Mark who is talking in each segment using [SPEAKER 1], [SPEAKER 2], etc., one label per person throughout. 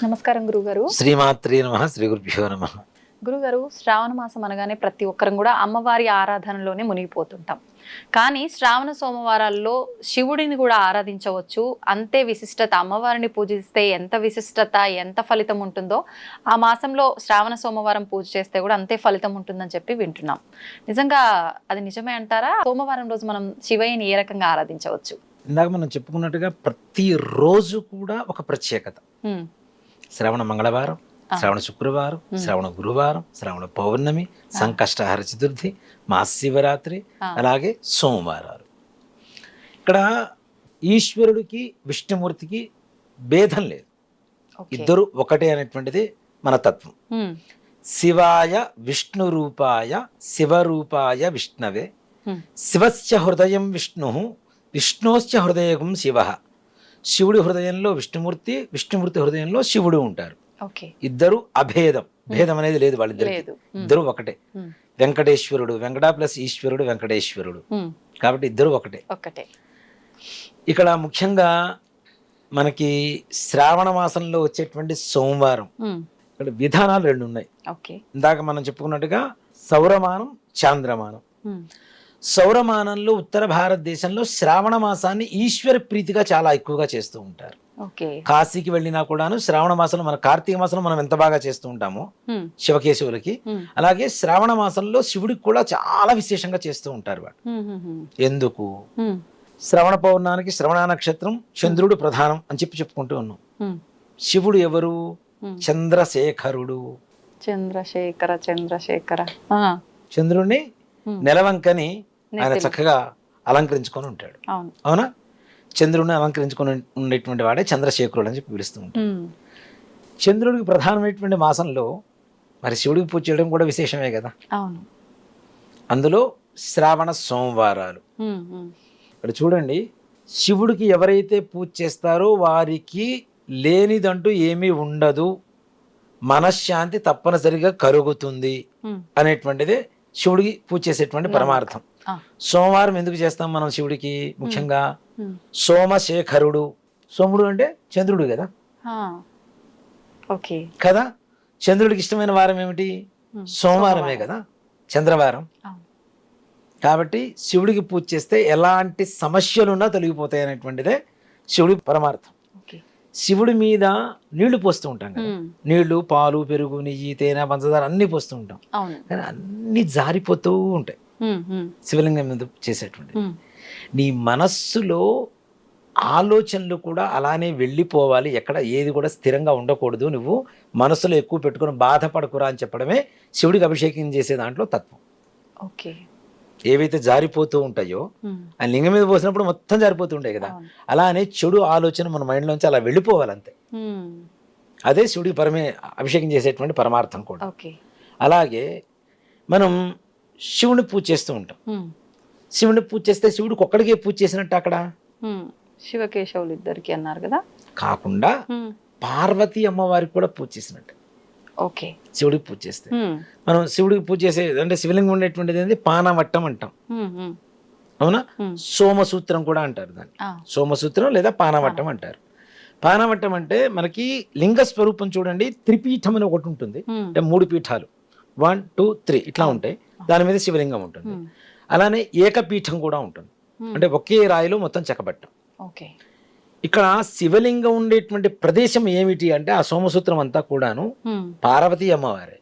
[SPEAKER 1] నమస్కారం గురుగారు.
[SPEAKER 2] శ్రీమాత్రే నమ శ్రీ గురుభ్యో నమ.
[SPEAKER 1] గురుగారు శ్రావణ మాసం అనగానే ప్రతి ఒక్కరం కూడా అమ్మవారి ఆరాధనలోనే మునిగిపోతుంటాం. కానీ శ్రావణ సోమవారాల్లో శివుడిని కూడా ఆరాధించవచ్చు. అంతే విశిష్టత అమ్మవారిని పూజిస్తే ఎంత విశిష్టత ఎంత ఫలితం ఉంటుందో ఆ మాసంలో శ్రావణ సోమవారం పూజ చేస్తే కూడా అంతే ఫలితం ఉంటుందని చెప్పి వింటున్నాం. నిజంగా అది నిజమే అంటారా? సోమవారం రోజు మనం శివయ్యని ఏ రకంగా ఆరాధించవచ్చు?
[SPEAKER 2] ఇందాక మనం చెప్పుకున్నట్టుగా ప్రతి రోజు కూడా ఒక ప్రత్యేకత. శ్రవణ మంగళవారం. శ్రవణ శుక్రవారం. శ్రవణ గురువారం శ్రవణ పౌర్ణమి సంకష్టహర చతుర్థి మహాశివరాత్రి. అలాగే సోమవారాలు ఇక్కడ ఈశ్వరుడికి విష్ణుమూర్తికి భేదం లేదు. ఇద్దరు ఒకటే అనేటువంటిది మన తత్వం శివాయ విష్ణు రూపాయ శివరూపాయ విష్ణవే శివస్య హృదయం విష్ణు విష్ణోశ్చ హృదయం శివ శివుడి హృదయంలో విష్ణుమూర్తి విష్ణుమూర్తి హృదయంలో శివుడు ఉంటారు.
[SPEAKER 1] ఓకే.
[SPEAKER 2] ఇద్దరు అభేదం. భేదం అనేది లేదు వాళ్ళిద్దరు ఇద్దరు ఒకటే. వెంకటేశ్వరుడు వెంకట ప్లస్ ఈశ్వరుడు వెంకటేశ్వరుడు. కాబట్టి ఇద్దరు ఒకటే.
[SPEAKER 1] ఒక్కటే
[SPEAKER 2] ఇక్కడ ముఖ్యంగా మనకి శ్రావణ మాసంలో వచ్చేటువంటి సోమవారం. ఇక్కడ విధానాలు రెండు ఉన్నాయి
[SPEAKER 1] ఓకే.
[SPEAKER 2] ఇందాక మనం చెప్పుకున్నట్టుగా సౌరమానం చాంద్రమానం. సౌరమానంలో ఉత్తర భారతదేశంలో శ్రావణ మాసాన్ని ఈశ్వర ప్రీతిగా చాలా ఎక్కువగా చేస్తూ ఉంటారు. కాశీకి వెళ్ళినా కూడాను శ్రావణ మాసంలో మన కార్తీక మాసంలో మనం ఎంత బాగా చేస్తూ ఉంటామో శివకేశవులకి. అలాగే శ్రావణ మాసంలో శివుడికి కూడా చాలా విశేషంగా చేస్తూ ఉంటారు వాడు. ఎందుకు? శ్రవణ పౌర్ణానికి శ్రవణ నక్షత్రం చంద్రుడు ప్రధానం అని చెప్పి చెప్పుకుంటూ ఉన్నాం. శివుడు ఎవరు. చంద్రశేఖరుడు.
[SPEAKER 1] చంద్రశేఖర చంద్రశేఖర.
[SPEAKER 2] చంద్రుడిని నెలవంకని ఆయన. చక్కగా అలంకరించుకొని ఉంటాడు.
[SPEAKER 1] అవును.
[SPEAKER 2] చంద్రుడిని అలంకరించుకొని ఉండేటువంటి వాడే చంద్రశేఖరుడు అని చెప్పి పిలుస్తూ ఉంటాడు. చంద్రుడికి ప్రధానమైనటువంటి మాసంలో మరి శివుడికి పూజ చేయడం కూడా విశేషమే కదా? అందులో శ్రావణ సోమవారాలు. ఇక్కడ చూడండి శివుడికి ఎవరైతే పూజ చేస్తారో వారికి లేనిదంటూ ఏమీ ఉండదు. మనశ్శాంతి తప్పనిసరిగా కరుగుతుంది అనేటువంటిది శివుడికి పూజ చేసేటువంటి పరమార్థం. సోమవారం ఎందుకు చేస్తాం మనం శివుడికి ముఖ్యంగా? సోమశేఖరుడు. సోముడు అంటే చంద్రుడు కదా?
[SPEAKER 1] ఓకే.
[SPEAKER 2] కదా? చంద్రుడికి ఇష్టమైన వారం ఏమిటి? సోమవారమే కదా? చంద్రవారం. కాబట్టి శివుడికి పూజ చేస్తే ఎలాంటి సమస్యలున్నా తొలగిపోతాయి అనేటువంటిదే శివుడి పరమార్థం. శివుడి మీద నీళ్ళు పోస్తూ ఉంటాం కదా. నీళ్ళు పాలు పెరుగు నెయ్యి తేనె పంచదార అన్నీ పోస్తూ ఉంటాం. కానీ అన్నీ జారిపోతూ ఉంటాయి. శివలింగం మీద చేసేటువంటి నీ మనస్సులో ఆలోచనలు కూడా అలానే వెళ్ళిపోవాలి. ఎక్కడ ఏది కూడా స్థిరంగా ఉండకూడదు. నువ్వు మనసులో ఎక్కువ పెట్టుకుని బాధపడకురా అని చెప్పడమే శివుడికి అభిషేకం చేసే దాంట్లో తత్వం.
[SPEAKER 1] ఓకే.
[SPEAKER 2] ఏవైతే జారిపోతూ ఉంటాయో ఆ లింగం మీద పోసినప్పుడు మొత్తం జారిపోతూ ఉంటాయి కదా.
[SPEAKER 1] అవును.
[SPEAKER 2] అలానే చెడు ఆలోచన మన మైండ్లోంచి అలా వెళ్ళిపోవాలి అంతే
[SPEAKER 1] ఉమ్,
[SPEAKER 2] అదే శివుడికి పరమే అభిషేకం చేసేటువంటి పరమార్థం కూడా. అలాగే మనం శివుని పూజ చేస్తూ ఉంటాం. శివుని పూజ చేస్తే శివుడికి ఒక్కడికే పూజ చేసినట్టు అక్కడ?
[SPEAKER 1] శివకేశవులు ఇద్దరికి అన్నారు కదా.
[SPEAKER 2] కాకుండా పార్వతీ అమ్మవారికి కూడా పూజ చేసినట్టు.
[SPEAKER 1] ఓకే.
[SPEAKER 2] శివుడికి పూజ చేస్తే. మనం శివుడికి పూజ చేసే అంటే శివలింగం ఉండేటువంటిది ఏంది? పానవట్టం అంటాం. అవునా? సోమసూత్రం కూడా అంటారు దాన్ని. సోమసూత్రం లేదా పానవట్టం అంటారు. పానవట్టం అంటే మనకి లింగ స్వరూపం చూడండి త్రిపీఠం అని ఒకటి ఉంటుంది. అంటే మూడు పీఠాలు. వన్ టూ త్రీ ఇట్లా ఉంటాయి. దాని మీద శివలింగం ఉంటుంది. అలానే ఏకపీఠం కూడా ఉంటుంది. అంటే ఒకే రాయిలో మొత్తం చెక్కబట్టం.
[SPEAKER 1] ఓకే.
[SPEAKER 2] ఇక్కడ శివలింగం ఉండేటువంటి ప్రదేశం ఏమిటి అంటే ఆ సోమసూత్రం అంతా కూడాను పార్వతీ అమ్మవారే.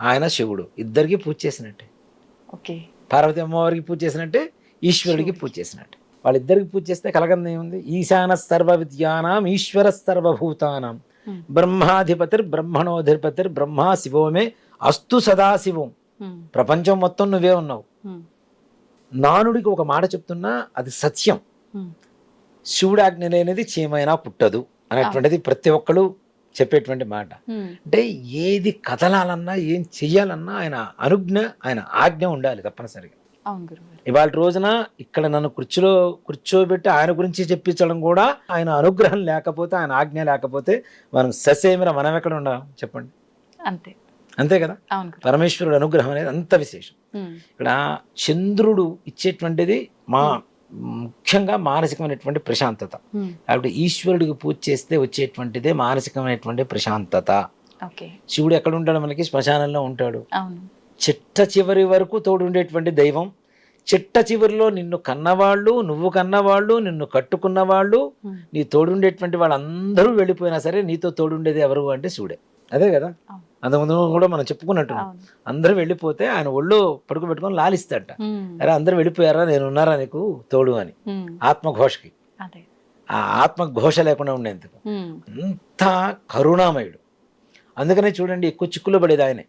[SPEAKER 2] ఆయన శివుడు. ఇద్దరికి పూజ చేసినట్టే.
[SPEAKER 1] ఓకే.
[SPEAKER 2] పార్వతి అమ్మవారికి పూజ చేసినట్టే ఈశ్వరుడికి పూజ చేసినట్టే. వాళ్ళిద్దరికి పూజ చేస్తే కలగంది ఏముంది? ఈశాన సర్వ విద్యానాం ఈశ్వర సర్వభూతానాం బ్రహ్మాధిపతిర్ బ్రహ్మణోధిపతిర్ బ్రహ్మ శివోమే అస్తు సదాశివం ప్రపంచం మొత్తం నువ్వే ఉన్నావు. నానుడికి ఒక మాట చెప్తున్నా అది సత్యం.
[SPEAKER 1] ఉమ్,
[SPEAKER 2] శివుడు ఆజ్ఞ లేనిది చీమైనా పుట్టదు అనేటువంటిది ప్రతి ఒక్కరు చెప్పేటువంటి మాట. అంటే ఏది కదలాలన్నా ఏం చెయ్యాలన్నా ఆయన అనుజ్ఞ ఆయన ఆజ్ఞ ఉండాలి తప్పనిసరిగా. ఇవాళ రోజున ఇక్కడ నన్ను కుర్చీలో కూర్చోబెట్టి ఆయన గురించి చెప్పించడం కూడా ఆయన అనుగ్రహం లేకపోతే ఆయన ఆజ్ఞ లేకపోతే మనం ససేమిర మనం ఎక్కడ ఉండాం? చెప్పండి.
[SPEAKER 1] అంతే.
[SPEAKER 2] అంతే కదా? పరమేశ్వరుడు అనుగ్రహం అనేది అంత విశేషం. ఇక్కడ చంద్రుడు ఇచ్చేటువంటిది మా ముఖ్యంగా మానసికమైనటువంటి ప్రశాంతత.
[SPEAKER 1] ఉమ్,
[SPEAKER 2] కాబట్టి ఈశ్వరుడికి పూజ చేస్తే వచ్చేటువంటిదే మానసికమైనటువంటి ప్రశాంతత. శివుడు ఎక్కడ ఉంటాడు మనకి? శ్మశానంలో ఉంటాడు. చిట్ట చివరి వరకు తోడు ఉండేటువంటి దైవం. చిట్ట చివరిలో నిన్ను కన్నవాళ్ళు నువ్వు కన్నవాళ్ళు నిన్ను కట్టుకున్నవాళ్ళు
[SPEAKER 1] ఉమ్,
[SPEAKER 2] నీ తోడుండేటువంటి వాళ్ళందరూ వెళ్ళిపోయినా సరే నీతో తోడుండేది ఎవరు అంటే శివుడే. అదే కదా. అంతకుముందు కూడా మనం చెప్పుకున్నట్టు
[SPEAKER 1] అవును.
[SPEAKER 2] అందరూ వెళ్ళిపోతే ఆయన ఒళ్ళు పడుకు పెట్టుకొని లాలిస్తాడట అరే అందరూ వెళ్ళిపోయారా? నేను ఉన్నారా నీకు? తోడు అని. ఆత్మఘోషకి. ఆ ఆత్మఘోష లేకుండా ఉండేందుకు. అంత కరుణామయుడు. అందుకనే చూడండి ఎక్కువ చిక్కులో పడేది ఆయనే.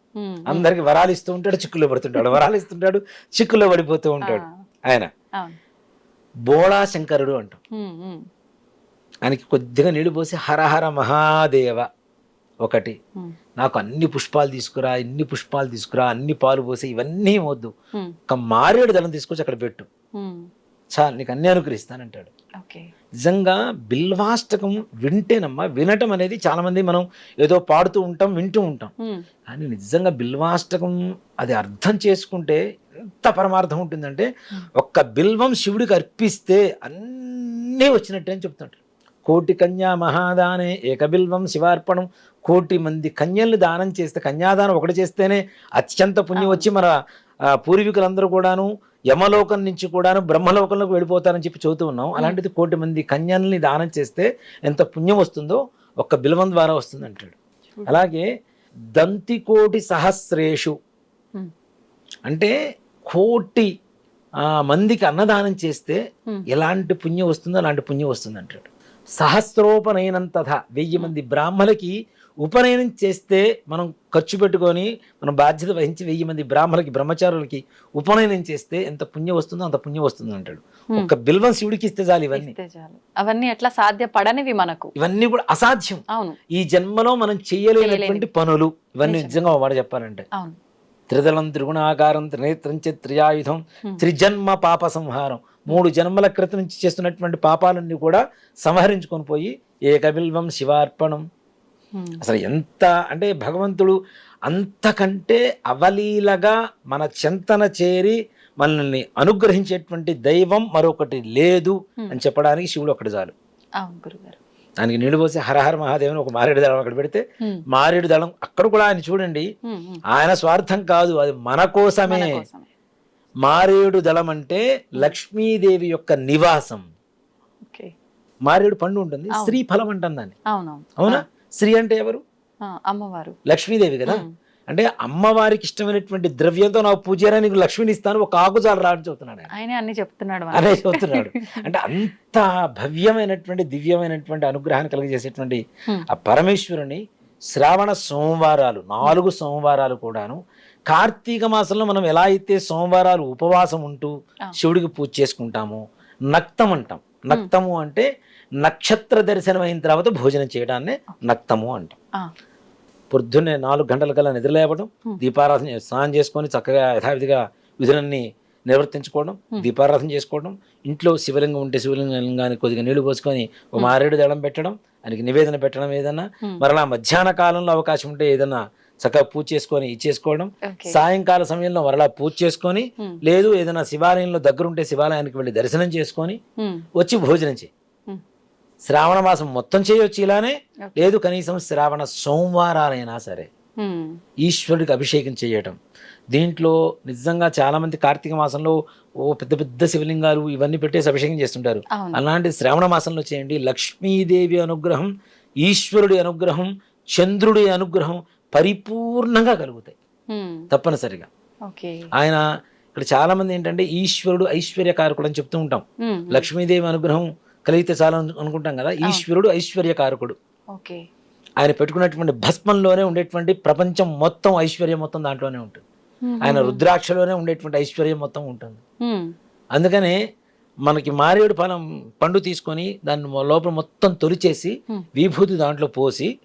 [SPEAKER 2] అందరికి వరాలు ఇస్తూ ఉంటాడు చిక్కులో పడుతుంటాడు. వరాలు ఇస్తుంటాడు చిక్కులో పడిపోతూ ఉంటాడు ఆయన. బోళా శంకరుడు అంటాం. ఆయనకి కొద్దిగా నీళ్ళు పోసి హరహర మహాదేవ ఒకటి. నాకు అన్ని పుష్పాలు తీసుకురా ఇన్ని పుష్పాలు తీసుకురా అన్ని పాలు పోసి ఇవన్నీ వద్దు. ఒక మారేడు దళం తీసుకొచ్చి అక్కడ పెట్టు. చాలు నీకు అన్ని అనుగ్రహిస్తానంటాడు.
[SPEAKER 1] ఓకే.
[SPEAKER 2] నిజంగా బిల్వాష్టకం వింటేనమ్మా వినటం అనేది చాలా మంది మనం ఏదో పాడుతూ ఉంటాం వింటూ ఉంటాం. కానీ నిజంగా బిల్వాష్టకం అది అర్థం చేసుకుంటే ఎంత పరమార్థం ఉంటుందంటే ఒక్క బిల్వం శివుడికి అర్పిస్తే అన్నీ వచ్చినట్టే అని చెప్తుంటారు కోటి కన్యా మహాదానే ఏకబిల్వం శివార్పణం. కోటి మంది కన్యల్ని దానం చేస్తే కన్యాదానం ఒకటి చేస్తేనే అత్యంత పుణ్యం వచ్చి మన పూర్వీకులందరూ కూడాను యమలోకం నుంచి కూడాను బ్రహ్మలోకంలోకి వెళ్ళిపోతారని చెప్పి చదువుతూ ఉన్నాం. అలాంటిది కోటి మంది కన్యల్ని దానం చేస్తే ఎంత పుణ్యం వస్తుందో ఒక్క బిల్వం ద్వారా వస్తుంది అంటాడు అలాగే దంతికోటి సహస్రేషు. అంటే కోటి మందికి అన్నదానం చేస్తే ఎలాంటి పుణ్యం వస్తుందో అలాంటి పుణ్యం వస్తుంది అంటాడు సహస్రోపనయనంత వెయ్యి మంది బ్రాహ్మలకి ఉపనయనం చేస్తే మనం ఖర్చు పెట్టుకొని మనం బాధ్యత వహించి వెయ్యి మంది బ్రాహ్మలకి బ్రహ్మచారులకి ఉపనయనం చేస్తే ఎంత పుణ్యం వస్తుందో అంత పుణ్యం వస్తుంది అంటాడు. ఒక్క బిల్వం శివుడికి ఇస్తే చాలు ఇవన్నీ.
[SPEAKER 1] అవన్నీ ఎట్లా సాధ్యపడనివి మనకు.
[SPEAKER 2] ఇవన్నీ కూడా అసాధ్యం.
[SPEAKER 1] అవును.
[SPEAKER 2] ఈ జన్మలో మనం చేయలేనటువంటి పనులు ఇవన్నీ
[SPEAKER 1] నిజం.
[SPEAKER 2] నిజంగా వాడు చెప్పాలంటే.
[SPEAKER 1] అవును.
[SPEAKER 2] త్రిదళం త్రిగుణాకారం త్రినేత్రం చ త్రియాయుధం. త్రిజన్మ పాప సంహారం. మూడు జన్మల క్రితం నుంచి చేస్తున్నటువంటి పాపాలన్నీ కూడా సంహరించుకొని పోయి ఏకబిల్వం శివార్పణం. అసలు ఎంత అంటే భగవంతుడు అంతకంటే అవలీలగా మన చింతన చేరి మనల్ని అనుగ్రహించేటువంటి దైవం మరొకటి లేదు. అని చెప్పడానికి శివుడు ఒకటి చాలు.
[SPEAKER 1] అవును గురుగారు.
[SPEAKER 2] దానికి నీళ్ళు పోసి హరహర మహాదేవుని ఒక మారేడు దళం అక్కడ పెడితే మారేడు దళం అక్కడ కూడా ఆయన చూడండి ఆయన స్వార్థం కాదు అది మన కోసమే. మారేడు దళం అంటే లక్ష్మీదేవి యొక్క నివాసం. మారేడు పండు ఉంటుంది. శ్రీ ఫలం అంటాం దాన్ని. అవునా? శ్రీ అంటే ఎవరు?
[SPEAKER 1] అమ్మవారు.
[SPEAKER 2] లక్ష్మీదేవి కదా? అంటే అమ్మవారికి ఇష్టమైనటువంటి ద్రవ్యంతో నాకు పూజారా నీకు లక్ష్మిని ఇస్తాను ఒక ఆకుజాలు రాని చెబుతున్నాడు ఆయన.
[SPEAKER 1] అన్ని చెప్తున్నాడు.
[SPEAKER 2] అనే చెబుతున్నాడు. అంటే అంత భవ్యమైనటువంటి దివ్యమైనటువంటి అనుగ్రహాన్ని కలిగజేసేటువంటి ఆ పరమేశ్వరుని శ్రావణ సోమవారాలు నాలుగు సోమవారాలు కూడాను కార్తీక మాసంలో మనం ఎలా అయితే సోమవారాలు ఉపవాసం ఉంటూ. శివుడికి పూజ చేసుకుంటామో నక్తం అంటాం నక్తము అంటే నక్షత్ర దర్శనం అయిన తర్వాత భోజనం చేయడాన్నే నక్తము అంటాం. పొద్దున్నే నాలుగు గంటల కల్లా నిద్రలేవడం
[SPEAKER 1] Hmm.
[SPEAKER 2] దీపారాధన స్నానం చేసుకొని చక్కగా యథావిధిగా విధులన్నీ నిర్వర్తించుకోవడం. దీపారాధన చేసుకోవడం ఇంట్లో శివలింగం ఉంటే శివలింగానికి కొద్దిగా నీళ్ళు పోసుకొని ఒక మారేడు దళం పెట్టడం ఆయనకి నివేదన పెట్టడం ఏదన్నా. మరలా మధ్యాహ్న కాలంలో అవకాశం ఉంటే ఏదన్నా చక్కగా పూజ చేసుకొని ఇచ్చేసుకోవడం సాయంకాల సమయంలో మరలా పూజ చేసుకొని లేదు ఏదైనా శివాలయంలో దగ్గరుంటే శివాలయానికి వెళ్ళి దర్శనం చేసుకొని వచ్చి భోజనం చేయి శ్రావణ మాసం మొత్తం చేయొచ్చు ఇలానే. లేదు కనీసం శ్రావణ సోమవారాలైనా సరే. ఈశ్వరుడికి అభిషేకం చేయటం. దీంట్లో నిజంగా చాలా మంది కార్తీక మాసంలో ఓ పెద్ద పెద్ద శివలింగాలు ఇవన్నీ పెట్టేసి అభిషేకం చేస్తుంటారు. అలాంటి శ్రావణ మాసంలో చేయండి. లక్ష్మీదేవి అనుగ్రహం ఈశ్వరుడి అనుగ్రహం చంద్రుడి అనుగ్రహం పరిపూర్ణంగా కలుగుతాయి. తప్పనిసరిగా. ఆయన ఇక్కడ చాలా మంది ఏంటంటే ఈశ్వరుడు ఐశ్వర్యకారకుడు అని చెప్తూ ఉంటాం. లక్ష్మీదేవి అనుగ్రహం కలిగితే చాలా అనుకుంటాం కదా? ఈశ్వరుడు ఐశ్వర్యకారకుడు.
[SPEAKER 1] ఓకే.
[SPEAKER 2] ఆయన పెట్టుకున్నటువంటి భస్మంలోనే ఉండేటువంటి ప్రపంచం మొత్తం ఐశ్వర్యం మొత్తం దాంట్లోనే ఉంటుంది. ఆయన రుద్రాక్షలోనే ఉండేటువంటి ఐశ్వర్యం మొత్తం ఉంటుంది. అందుకనే మనకి మారేడు ఫలం పండు తీసుకొని దాన్ని లోపల మొత్తం తొలిచేసి. విభూతి దాంట్లో పోసి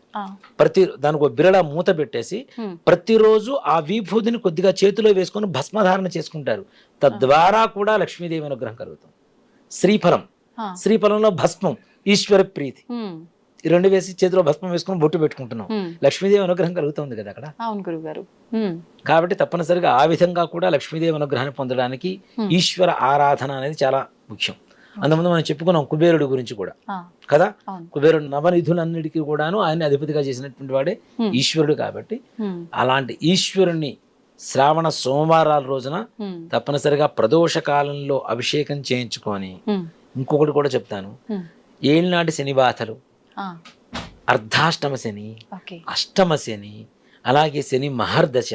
[SPEAKER 2] ప్రతి దానికి ఒక బిరళ మూత పెట్టేసి ప్రతిరోజు ఆ విభూతిని కొద్దిగా చేతిలో వేసుకొని భస్మధారణ చేసుకుంటారు. తద్వారా కూడా లక్ష్మీదేవి అనుగ్రహం కలుగుతుంది. శ్రీఫలం. శ్రీఫలంలో భస్మం ఈశ్వర ప్రీతి. ఈ రెండు వేసి చేతిలో భస్మం వేసుకొని బొట్టు పెట్టుకుంటున్నాం. లక్ష్మీదేవి అనుగ్రహం కలుగుతుంది కదా అక్కడ.
[SPEAKER 1] అవును గురుగారు ఉమ్,
[SPEAKER 2] కాబట్టి తప్పనిసరిగా ఆ విధంగా కూడా లక్ష్మీదేవి అనుగ్రహాన్ని పొందడానికి. ఈశ్వర ఆరాధన అనేది చాలా ముఖ్యం. అంతకుముందు మనం చెప్పుకున్నాం కుబేరుడు గురించి కూడా. కదా? కుబేరుడు నవనిధులన్నిటికీ కూడాను ఆయన అధిపతిగా చేసినటువంటి వాడే. ఈశ్వరుడు కాబట్టి అలాంటి ఈశ్వరుణ్ణి శ్రావణ సోమవారాల రోజున తప్పనిసరిగా ప్రదోష కాలంలో అభిషేకం చేయించుకొని ఇంకొకటి కూడా చెప్తాను. ఏళ్ళనాటి శని బాధలు. అర్ధాష్టమ శని అష్టమ శని అలాగే శని మహర్దశ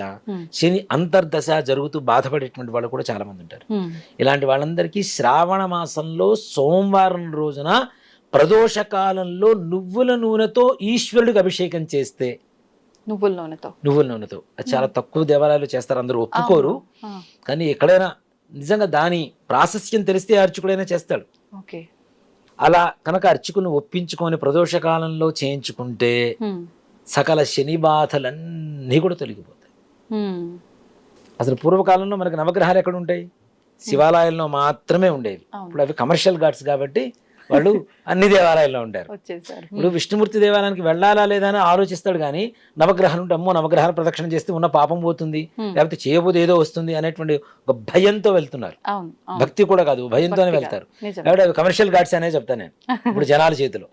[SPEAKER 2] శని అంతర్దశ జరుగుతూ బాధపడేటువంటి వాళ్ళు కూడా చాలా మంది ఉంటారు. ఇలాంటి వాళ్ళందరికీ శ్రావణ మాసంలో సోమవారం రోజున ప్రదోష కాలంలో నువ్వుల నూనెతో ఈశ్వరుడికి అభిషేకం చేస్తే
[SPEAKER 1] నువ్వుల నూనెతో.
[SPEAKER 2] నువ్వుల నూనెతో. అది చాలా తక్కువ దేవాలయాలు చేస్తారు అందరూ ఒప్పుకోరు. కానీ ఎక్కడైనా నిజంగా దాని ప్రాశస్యం తెలిస్తే అర్చకుడైనా చేస్తాడు. అలా కనుక అర్చకుని ఒప్పించుకొని ప్రదోష కాలంలో చేయించుకుంటే సకల శని బాధలన్నీ కూడా తొలగిపోతాయి. అసలు పూర్వకాలంలో మనకి నవగ్రహాలు ఎక్కడ ఉంటాయి? శివాలయాల్లో మాత్రమే ఉండేవి. ఇప్పుడు అవి కమర్షియల్ గాడ్స్ కాబట్టి వాళ్ళు అన్ని దేవాలయాల్లో ఉంటారు. ఇప్పుడు విష్ణుమూర్తి దేవాలయానికి వెళ్ళాలా లేదా అని ఆలోచిస్తాడు కానీ నవగ్రహాలు ఉంటే అమ్మో నవగ్రహాల ప్రదక్షిణ చేస్తే ఉన్న పాపం పోతుంది. లేకపోతే చేయబోతే ఏదో వస్తుంది అనేటువంటి ఒక భయంతో వెళ్తున్నారు. భక్తి కూడా కాదు భయంతోనే వెళ్తారు. కాబట్టి అవి కమర్షియల్ గాడ్స్ అనే చెప్తాను నేను ఇప్పుడు జనాల చేతిలో.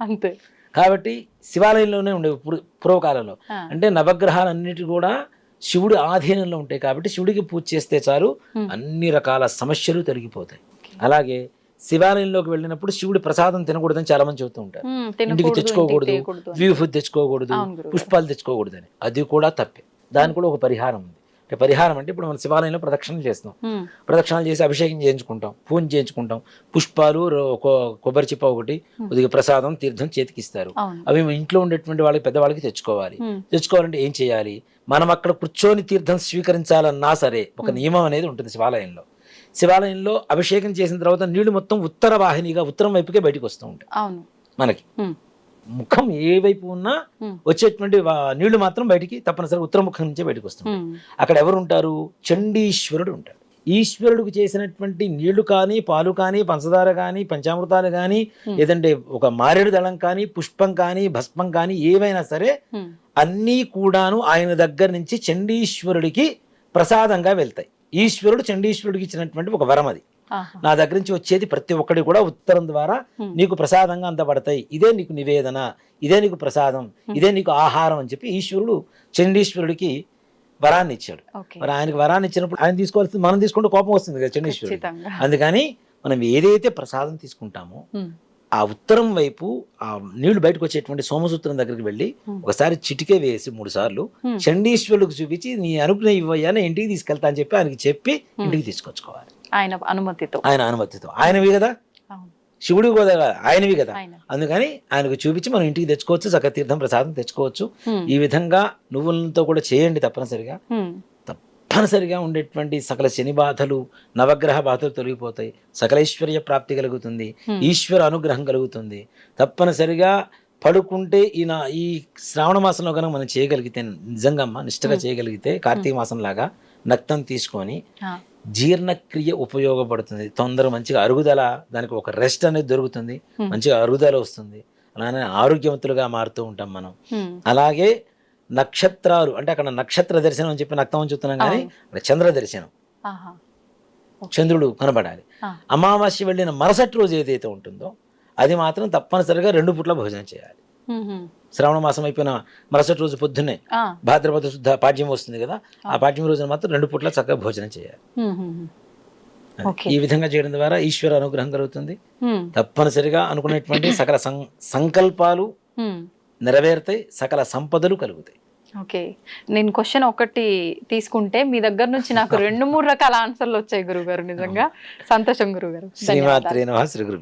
[SPEAKER 2] కాబట్టి శివాలయంలోనే ఉండేవి పూర్వ- పూర్వకాలంలో. అంటే నవగ్రహాలన్నిటి కూడా శివుడి ఆధీనంలో ఉంటాయి కాబట్టి శివుడికి పూజ చేస్తే చాలు. అన్ని రకాల సమస్యలు తొలగిపోతాయి. అలాగే శివాలయంలోకి వెళ్ళినప్పుడు శివుడి ప్రసాదం తినకూడదని చాలా మంది చెబుతూ ఉంటారు. ఇంటికి తెచ్చుకోకూడదు. వ్యూఫుడ్ తెచ్చుకోకూడదు. పుష్పాలు తెచ్చుకోకూడదు అని అది కూడా తప్పే. దానికి కూడా ఒక పరిహారం ఉంది. అంటే పరిహారం అంటే ఇప్పుడు మనం శివాలయంలో ప్రదక్షిణలు చేస్తాం ప్రదక్షిణలు చేసి అభిషేకం చేయించుకుంటాం పూజ చేయించుకుంటాం. పుష్పాలు కొబ్బరి చిప్ప ఒకటి కొద్దిగా ప్రసాదం తీర్థం చేతికిస్తారు. అవి ఇంట్లో ఉండేటువంటి వాళ్ళకి పెద్దవాళ్ళకి తెచ్చుకోవాలి. తెచ్చుకోవాలంటే ఏం చేయాలి? మనం అక్కడ కూర్చొని తీర్థం స్వీకరించాలన్నా సరే ఒక నియమం అనేది ఉంటుంది శివాలయంలో. శివాలయంలో అభిషేకం చేసిన తర్వాత నీళ్ళు మొత్తం ఉత్తర వాహినిగా ఉత్తరం వైపుకే బయటకు వస్తూ ఉంటాయి.
[SPEAKER 1] అవును.
[SPEAKER 2] మనకి. ముఖం ఏ వైపు ఉన్నా వచ్చేటువంటి నీళ్ళు మాత్రం బయటికి తప్పనిసరిగా ఉత్తర ముఖం నుంచే బయటకు వస్తుంది అక్కడ ఎవరు ఉంటారు? చండీశ్వరుడు ఉంటాడు. ఈశ్వరుడికి చేసినటువంటి నీళ్ళు కానీ పాలు కానీ పంచదార కానీ పంచామృతాలు కానీ. లేదంటే ఒక మారేడు దళం కానీ పుష్పం కానీ భస్మం కానీ ఏవైనా సరే అన్నీ కూడాను ఆయన దగ్గర నుంచి చండీశ్వరుడికి ప్రసాదంగా వెళ్తాయి. ఈశ్వరుడు చండీశ్వరుడికి ఇచ్చినటువంటి ఒక వరం అది. నా దగ్గర నుంచి వచ్చేది ప్రతి ఒక్కటి కూడా ఉత్తరం ద్వారా. నీకు ప్రసాదంగా అందబడతాయి. ఇదే నీకు నివేదన ఇదే నీకు ప్రసాదం ఇదే నీకు ఆహారం అని చెప్పి ఈశ్వరుడు చండీశ్వరుడికి వరాన్ని ఇచ్చాడు. మరి ఆయనకి వరాన్ని ఇచ్చినప్పుడు ఆయన తీసుకోవాల్సింది మనం తీసుకుంటే కోపం వస్తుంది కదా చండీశ్వరుడు అందుకని మనం ఏదైతే ప్రసాదం తీసుకుంటామో ఆ ఉత్తరం వైపు ఆ నీళ్ళు బయటకు వచ్చేటువంటి సోమసూత్రం దగ్గరికి వెళ్ళి. ఒకసారి చిటికే వేసి మూడు సార్లు. చండీశ్వరుడికి చూపించి నీ అనుకునే ఇవ్వయ్యా నేను ఇంటికి తీసుకెళ్తా అని చెప్పి ఆయనకి చెప్పి ఇంటికి తీసుకొచ్చుకోవాలి.
[SPEAKER 1] ఆయన అనుమతితో.
[SPEAKER 2] ఆయన అనుమతితో. ఆయనవి కదా? శివుడి కూడా కదా? ఆయనవి. కదా అందుకని ఆయనకు చూపించి మనం ఇంటికి తెచ్చుకోవచ్చు చక్క తీర్థం ప్రసాదం తెచ్చుకోవచ్చు. ఈ విధంగా నువ్వులతో కూడా చేయండి తప్పనిసరిగా. తప్పనిసరిగా ఉండేటువంటి సకల శని బాధలు నవగ్రహ బాధలు తొలగిపోతాయి. సకలైశ్వర్య ప్రాప్తి కలుగుతుంది. ఈశ్వర అనుగ్రహం కలుగుతుంది. తప్పనిసరిగా పడుకుంటే ఈ నా ఈ శ్రావణ మాసంలో కనుక మనం చేయగలిగితే నిజంగా అమ్మ నిష్టగా చేయగలిగితే కార్తీక మాసం లాగా నక్తం తీసుకొని జీర్ణక్రియ ఉపయోగపడుతుంది. తొందర మంచిగా అరుగుదల దానికి ఒక రెస్ట్ అనేది దొరుకుతుంది. మంచిగా అరుగుదల వస్తుంది. అలానే ఆరోగ్యవంతులుగా మారుతూ ఉంటాం మనం. అలాగే నక్షత్రాలు అంటే అక్కడ నక్షత్ర దర్శనం అని చెప్పి నక్తం అని చెప్తున్నాం కానీ. అక్కడ చంద్ర దర్శనం. చంద్రుడు కనబడాలి. అమావాస్య వెళ్ళిన మరుసటి రోజు ఏదైతే ఉంటుందో అది మాత్రం తప్పనిసరిగా రెండు పూట్ల భోజనం చేయాలి. శ్రావణ మాసం అయిపోయిన మరుసటి రోజు పొద్దున్నే భాద్రపద శుద్ధ పాడ్యం వస్తుంది కదా ఆ పాడ్యం రోజున మాత్రం రెండు పూట్ల చక్కగా భోజనం చేయాలి. ఈ విధంగా చేయడం ద్వారా ఈశ్వర అనుగ్రహం కలుగుతుంది. తప్పనిసరిగా అనుకునేటువంటి సకల సం- సంకల్పాలు. నెరవేరుతాయి సకల సంపదలు కలుగుతాయి.
[SPEAKER 1] ఓకే. నేను క్వశ్చన్ ఒకటి తీసుకుంటే మీ దగ్గర నుంచి నాకు రెండు మూడు రకాల ఆన్సర్లు వచ్చాయి గురుగారు నిజంగా. సంతోషం గురుగారు.
[SPEAKER 2] శ్రీమాత్రే నమ శ్రీ గురు